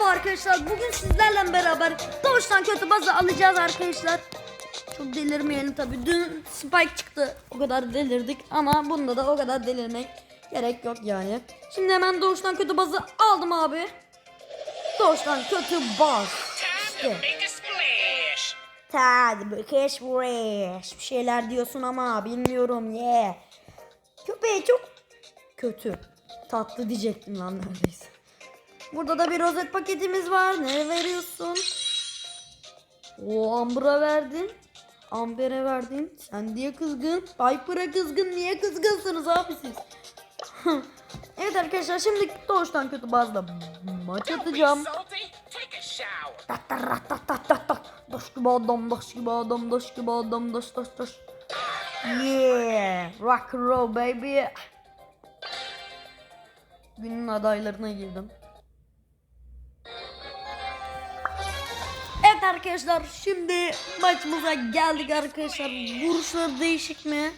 Merhaba arkadaşlar. Bugün sizlerle beraber doğuştan kötü bazı alacağız arkadaşlar. Çok delirmeyelim tabi. Dün Spike çıktı. O kadar delirdik ama bunda da o kadar delirmek gerek yok yani. Şimdi hemen doğuştan kötü bazı aldım abi. Doğuştan kötü baz. İşte. Tad, fresh. Bir şeyler diyorsun ama bilmiyorum ye. Köpeği çok kötü. Tatlı diyecektim lan neredeyse. Burada da bir rozet paketimiz var. Ne veriyorsun? O Amber'a verdin. Amber'e verdin. Sen diye kızgın. Piper'a kızgın. Niye kızgınsınız abi siz? evet arkadaşlar şimdi doğuştan kötü bazla maç atacağım. tak. Daş gibi adam, daş gibi adam, daş gibi adam, daş daş daş. Yeah, rock and roll baby. Günün adaylarına girdim. Arkadaşlar şimdi maçımıza geldik arkadaşlar. Vuruşlar değişik mi?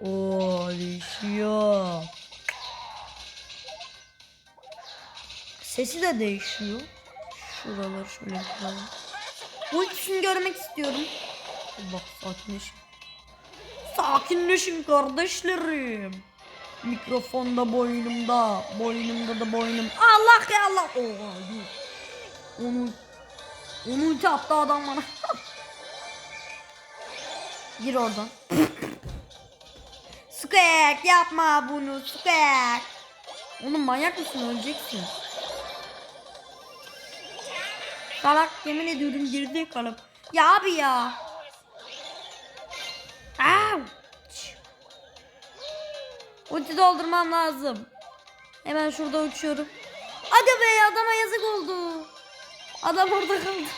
Oo değişiyor. Sesi de değişiyor. Şuralar şöyle yapalım. Bu ikisini görmek istiyorum. Bak sakinleşin. Sakinleşin kardeşlerim. Mikrofonda boynumda. Boynumda da boynum. Allah ya Allah. Oha. Onu onu ulti attı adam bana. Gir oradan. Squack yapma bunu Squack. Oğlum manyak mısın öleceksin. Salak yemin ediyorum geride kalıp. Ya abi ya. Ouch. Ulti doldurmam lazım. Hemen şurada uçuyorum. Aga be adama yazık oldu. Adam orada kaldı.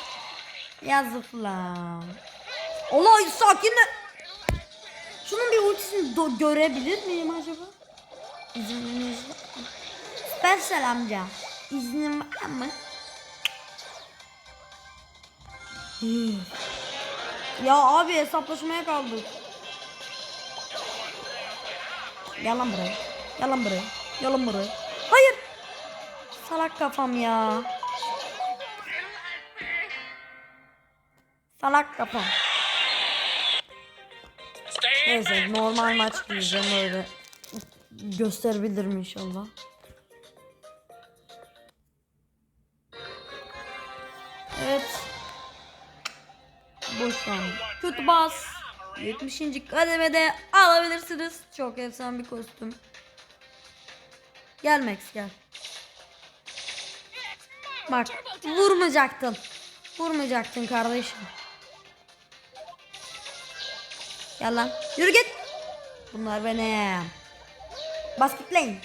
Yazık lan. Allah sakin de. Şunun bir ultisini görebilir miyim acaba? İzniniz? Spersel amca. İznin var mı? Ya abi hesaplaşmaya kaldık. Yalan buraya. Yalan buraya. Yalan buraya. Hayır. Salak kafam ya. Salak. Stand Neyse normal maç diyeceğim öyle. Gösterebilirim inşallah. Evet. Boştan. Kötü bas. 70. kademede alabilirsiniz. Çok efsane bir kostüm. Gel Max gel. Bak vurmayacaktın. Vurmayacaktın kardeşim. Gel lan. Yürü git. Bunlar benim. Basket lane.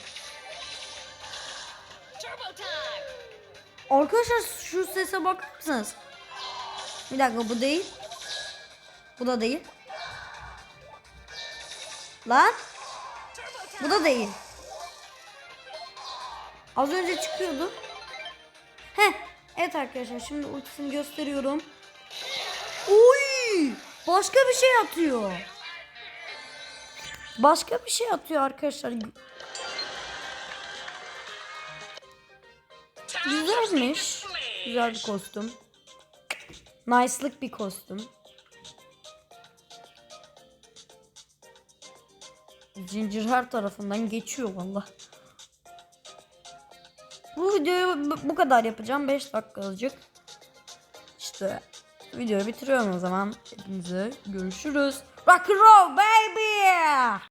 Turbo time! Arkadaşlar şu sese bakar mısınız? Bir dakika bu değil. Bu da değil. Lan. Bu da değil. Az önce çıkıyordu. Heh. Evet arkadaşlar şimdi ultisini gösteriyorum. Başka bir şey atıyor. Başka bir şey atıyor arkadaşlar. Güzelmiş. Güzel bir kostüm. Nice'lık bir kostüm. Zincir her tarafından geçiyor valla. Bu videoyu bu kadar yapacağım. 5 dakika olacak. İşte videoyu bitiriyorum o zaman. Hepinize görüşürüz. Rock and roll baby.